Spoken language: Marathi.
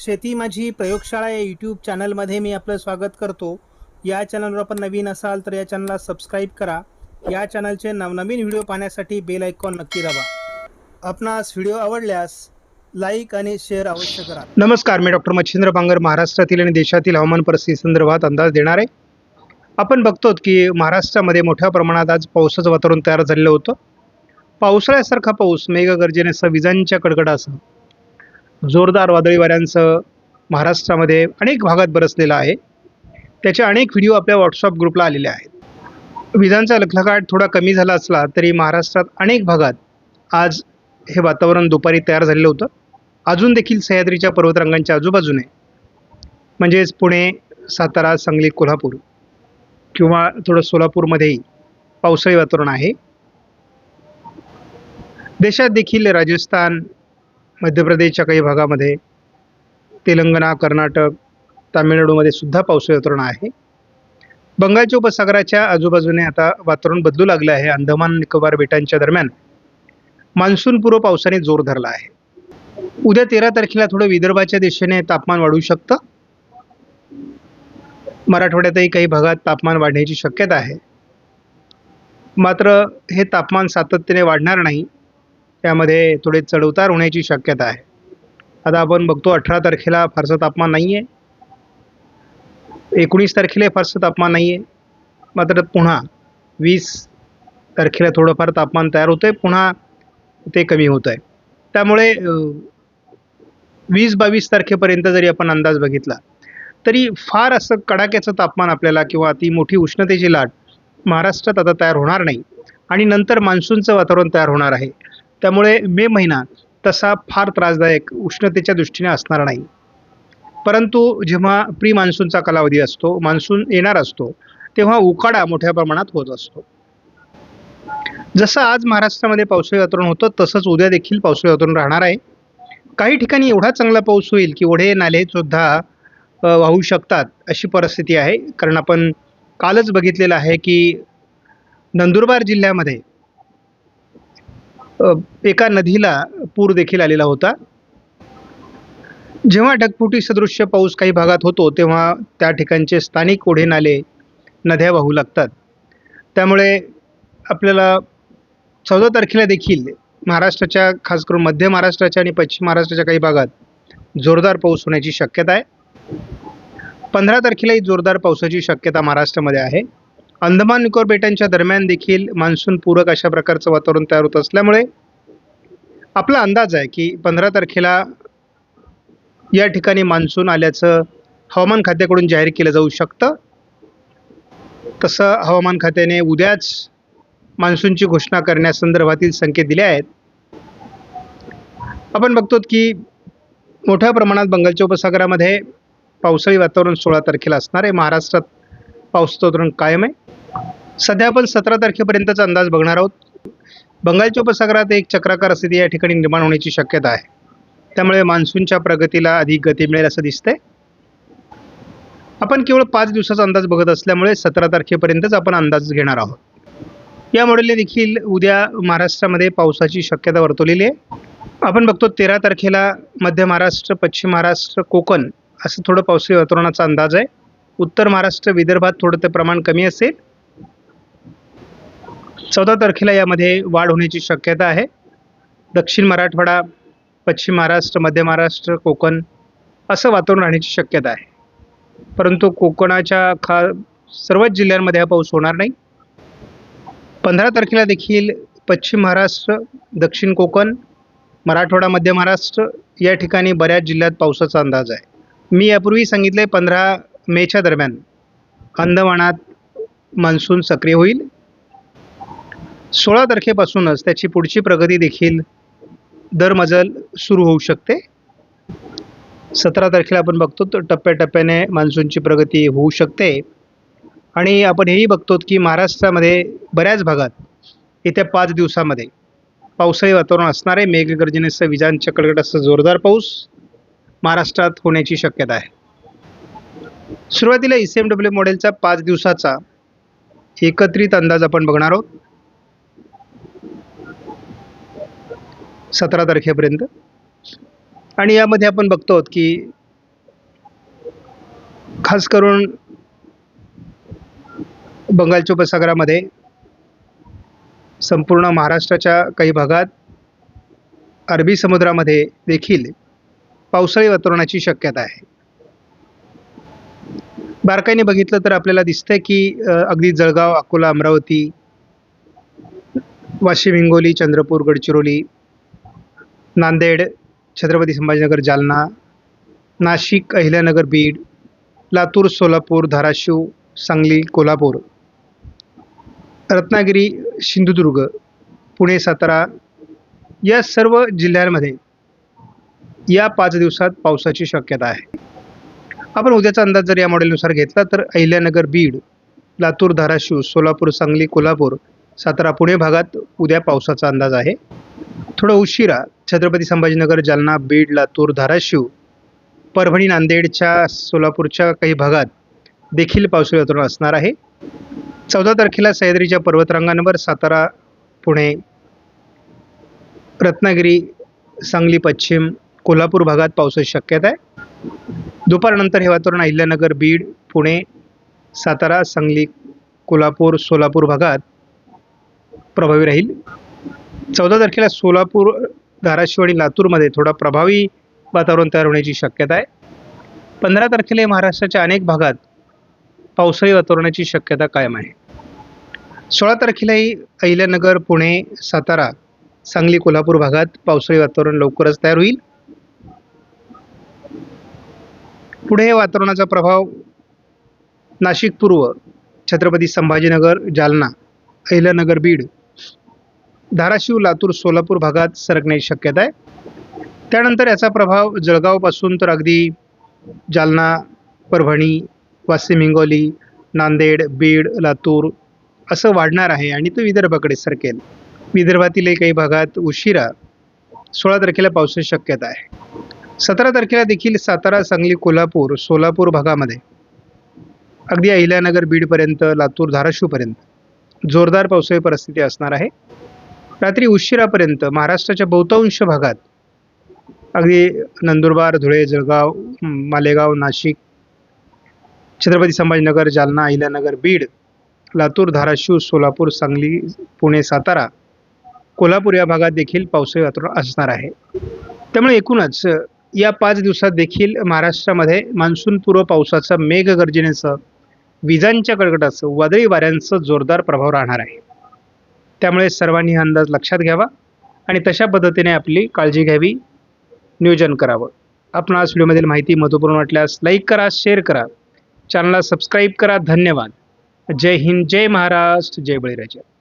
शेती माझी प्रयोगशाळा या यूट्यूब चॅनलमध्ये मी आपलं स्वागत करतो. या चॅनलवर आपण नवीन असाल तर या चॅनलला सबस्क्राईब करा. या चॅनलचे नवनवीन व्हिडिओ पाहण्यासाठी बेल आयकॉन नक्की दाबा. आपणास व्हिडिओ आवडल्यास लाईक आणि शेअर अवश्य करा. नमस्कार मी डॉक्टर मच्छिंद्र बांगर महाराष्ट्रातील आणि देशातील हवामान परिस्थिती संदर्भात अंदाज देणार. आहे आपण बघतो की महाराष्ट्रामध्ये मोठ्या प्रमाणात आज पावसाचं वातावरण तयार झालेलं होतं. पावसाळ्यासारखा पाऊस मेघगर्जनेसह विजांच्या कडकडासह जोरदार वादळी वाऱ्यांसह महाराष्ट्रामध्ये अनेक भागात बरसलेला आहे. त्याचे अनेक व्हिडिओ आपल्या व्हॉट्सअप ग्रुपला आलेले आहेत. विजांचा लखलखाट थोडा कमी झाला असला तरी महाराष्ट्रात अनेक भागात आज हे वातावरण दुपारी तयार झालेलं होतं. अजून देखील सह्याद्रीच्या पर्वतरांगांच्या आजूबाजूने म्हणजेच पुणे सातारा सांगली कोल्हापूर किंवा थोडं सोलापूरमध्येही पावसाळी वातावरण आहे. देशात देखील राजस्थान मध्य प्रदेशच्या काही भागामध्ये तेलंगणा कर्नाटक तामिळनाडूमध्ये सुद्धा पावसाळी वातावरण आहे. बंगालच्या उपसागराच्या आजूबाजूने आता वातावरण बदलू लागलं आहे. अंदमान निकोबार बेटांच्या दरम्यान मान्सूनपूर्व पावसाने जोर धरला आहे. उद्या तेरा तारखेला थोडं विदर्भाच्या दिशेने तापमान वाढू शकतं. मराठवाड्यातही काही भागात तापमान वाढण्याची शक्यता आहे. मात्र हे तापमान सातत्याने वाढणार नाही. त्यामध्ये थोडे चढउतार होण्याची शक्यता आहे. आता आपण बघतो अठरा तारखेला फारसं तापमान नाही आहे एकोणीस तारखेला फारसं तापमान नाही आहे मात्र पुन्हा वीस तारखेला थोडंफार तापमान तयार होतं आहे पुन्हा ते कमी होत आहे त्यामुळे वीस बावीस तारखेपर्यंत जरी आपण अंदाज बघितला तरी फार असं कडाक्याचं तापमान आपल्याला किंवा ती मोठी उष्णतेची लाट महाराष्ट्रात आता तयार होणार नाही. आणि नंतर मान्सूनचं वातावरण तयार होणार आहे. त्यामुळे मे महिना तसा फार त्रासदायक उष्णतेच्या दृष्टीने असणार नाही. परंतु जेव्हा प्री मान्सूनचा कालावधी असतो मान्सून येणार असतो तेव्हा उकाडा मोठ्या प्रमाणात होत असतो. जसं आज महाराष्ट्रामध्ये पावसाळी वातावरण होतं तसंच उद्या देखील पावसाळी वातावरण राहणार आहे. काही ठिकाणी एवढा चांगला पाऊस होईल की ओढे नाले सुद्धा वाहू शकतात अशी परिस्थिती आहे. कारण आपण कालच बघितलेलं आहे की नंदुरबार जिल्ह्यामध्ये एका नदीला पूर देखील आलेला होता. जेव्हा ढगफुटी सदृश्य पाऊस काही भागात होतो तेव्हा त्या ठिकाणचे स्थानिक ओढे नाले नद्या वाहू लागतात. त्यामुळे आपल्याला चौदा तारखेला देखील महाराष्ट्राच्या खास करून मध्य महाराष्ट्राच्या आणि पश्चिम महाराष्ट्राच्या काही भागात जोरदार पाऊस होण्याची शक्यता आहे. पंधरा तारखेलाही जोरदार पावसाची शक्यता महाराष्ट्रामध्ये आहे. अंदमान निकोबार बेटांच्या दरम्यान देखील मान्सून पूरक अशा प्रकारचं वातावरण तयार होत असल्यामुळे आपला अंदाज आहे की पंधरा तारखेला या ठिकाणी मान्सून आल्याचं हवामान खात्याकडून जाहीर केलं जाऊ शकतं. तसं हवामान खात्याने उद्याच मान्सूनची घोषणा करण्यासंदर्भातील संकेत दिले आहेत. आपण बघतो की मोठ्या प्रमाणात बंगालच्या उपसागरामध्ये पावसाळी वातावरण सोळा तारखेला असणार आहे. महाराष्ट्रात पावसाचं वातावरण कायम आहे. सध्या आपण सतरा तारखेपर्यंतचा अंदाज बघणार आहोत. बंगालच्या उपसागरात एक चक्राकार स्थिती या ठिकाणी निर्माण होण्याची शक्यता आहे. त्यामुळे मान्सूनच्या प्रगतीला अधिक गती मिळेल असं दिसतंय. आपण केवळ पाच दिवसाचा अंदाज बघत असल्यामुळे सतरा तारखेपर्यंतच आपण अंदाज घेणार आहोत. या मॉडेलने देखील उद्या महाराष्ट्रामध्ये पावसाची शक्यता वर्तवलेली आहे. आपण बघतो तेरा तारखेला मध्य महाराष्ट्र पश्चिम महाराष्ट्र कोकण असं थोडं पावसाळी वातावरणाचा अंदाज आहे. उत्तर महाराष्ट्र विदर्भात थोडं ते प्रमाण कमी असेल. चौदा तारखेला यामध्ये वाढ होण्याची शक्यता आहे. दक्षिण मराठवाडा पश्चिम महाराष्ट्र मध्य महाराष्ट्र कोकण असं वातावरण राहण्याची शक्यता आहे. परंतु कोकणाच्या खा सर्वच जिल्ह्यांमध्ये हा पाऊस होणार नाही. पंधरा तारखेला देखील पश्चिम महाराष्ट्र दक्षिण कोकण मराठवाडा मध्य महाराष्ट्र या ठिकाणी बऱ्याच जिल्ह्यात पावसाचा अंदाज आहे. मी यापूर्वी सांगितले पंधरा मेच्या दरम्यान अंदमानात मान्सून सक्रिय होईल. सोळा तारखेपासूनच त्याची पुढची प्रगती देखील दरमजल सुरू होऊ शकते. सतरा तारखेला आपण बघतो तर टप्प्याटप्प्याने मान्सूनची प्रगती होऊ शकते. आणि आपण हेही बघतो की महाराष्ट्रामध्ये बऱ्याच भागात येत्या पाच दिवसामध्ये पावसाळी वातावरण असणारे आहे मेघगर्जनेसह विजांच्या कडकडासह जोरदार पाऊस महाराष्ट्रात होण्याची शक्यता आहे. सुरुवातीला ई सी एम डब्ल्यू मॉडेलचा पाच दिवसाचा एकत्रित अंदाज आपण बघणार आहोत. सतरा तारखेपर्यंत. आणि यामध्ये आपण बघतो आहोत की खास करून बंगालच्या उपसागरामध्ये संपूर्ण महाराष्ट्राच्या काही भागात अरबी समुद्रामध्ये देखील पावसाळी वातावरणाची शक्यता आहे. बारकाईने बघितलं तर आपल्याला दिसतंय की अगदी जळगाव अकोला अमरावती वाशिम हिंगोली चंद्रपूर गडचिरोली नांदेड छत्रपती संभाजीनगर जालना नाशिक अहिल्यानगर बीड लातूर सोलापूर धाराशिव सांगली कोल्हापूर. रत्नागिरी सिंधुदुर्ग पुणे सातारा या सर्व जिल्ह्यांमध्ये या पाच दिवसात पावसाची शक्यता आहे. आपण उद्याचा अंदाज जर या मॉडेलनुसार घेतला तर अहिल्यानगर बीड लातूर धाराशिव सोलापूर सांगली कोल्हापूर सातारा पुणे भागात उद्या पावसाचा अंदाज आहे. थोडं उशिरा छत्रपती संभाजीनगर जालना बीड लातूर धाराशिव परभणी नांदेडच्या सोलापूरच्या काही भागात देखील पावसाळी वातावरण असणार आहे. चौदा तारखेला सह्याद्रीच्या पर्वतरांगांवर सातारा पुणे रत्नागिरी सांगली पश्चिम कोल्हापूर भागात पावसाची शक्यता आहे. दुपारनंतर हे वातावरण अहिल्यानगर बीड पुणे सातारा सांगली कोल्हापूर सोलापूर भागात प्रभावी राहील. चौदा तारखेला सोलापूर धाराशिव आणि लातूरमध्ये थोडा प्रभावी वातावरण तयार होण्याची शक्यता आहे. पंधरा तारखेला महाराष्ट्राच्या अनेक भागात पावसाळी वातावरणाची शक्यता कायम आहे. सोळा तारखेलाही अहिल्यानगर पुणे सातारा सांगली कोल्हापूर भागात पावसाळी वातावरण लवकरच तयार होईल. पुढे वातावरणाचा प्रभाव नाशिक पूर्व छत्रपती संभाजीनगर जालना अहिल्यानगर बीड धाराशिव लातूर सोलापूर भागात सरकण्याची शक्यता आहे. त्यानंतर याचा प्रभाव जळगावपासून तर अगदी जालना परभणी वाशिम हिंगोली नांदेड बीड लातूर असं वाढणार आहे आणि तो विदर्भाकडे सरकेल. विदर्भातीलही काही भागात उशिरा सोळा तारखेला पावसाची शक्यता आहे. सतरा तारखेला देखील सातारा सांगली कोल्हापूर सोलापूर भागामध्ये अगदी अहिल्यानगर बीडपर्यंत लातूर धाराशिवपर्यंत जोरदार पावसाळी परिस्थिती असणार आहे. रात्री उशिरापर्यंत महाराष्ट्राच्या बहुतांश भागात अगदी नंदुरबार धुळे जळगाव मालेगाव नाशिक छत्रपती संभाजीनगर जालना अहिल्यानगर बीड लातूर धाराशिव सोलापूर सांगली पुणे सातारा कोल्हापूर या भागात देखील पावसाळी वातावरण असणार आहे. त्यामुळे एकूणच या पाच दिवसात देखील महाराष्ट्रामध्ये मान्सूनपूर्व पावसाचा मेघगर्जनेचं विजांच्या कडकडाचं वादळी वाऱ्यांचं जोरदार प्रभाव राहणार आहे. त्यामुळे सर्वांनी हा अंदाज लक्षात घ्यावा आणि तशा पद्धतीने आपली काळजी घ्यावी. नियोजन करावं. आपण आज व्हिडिओमधील माहिती महत्त्वपूर्ण वाटल्यास लाईक करा शेअर करा. चॅनलला सबस्क्राईब करा. धन्यवाद. जय हिंद जय महाराष्ट्र जय बळीराजा.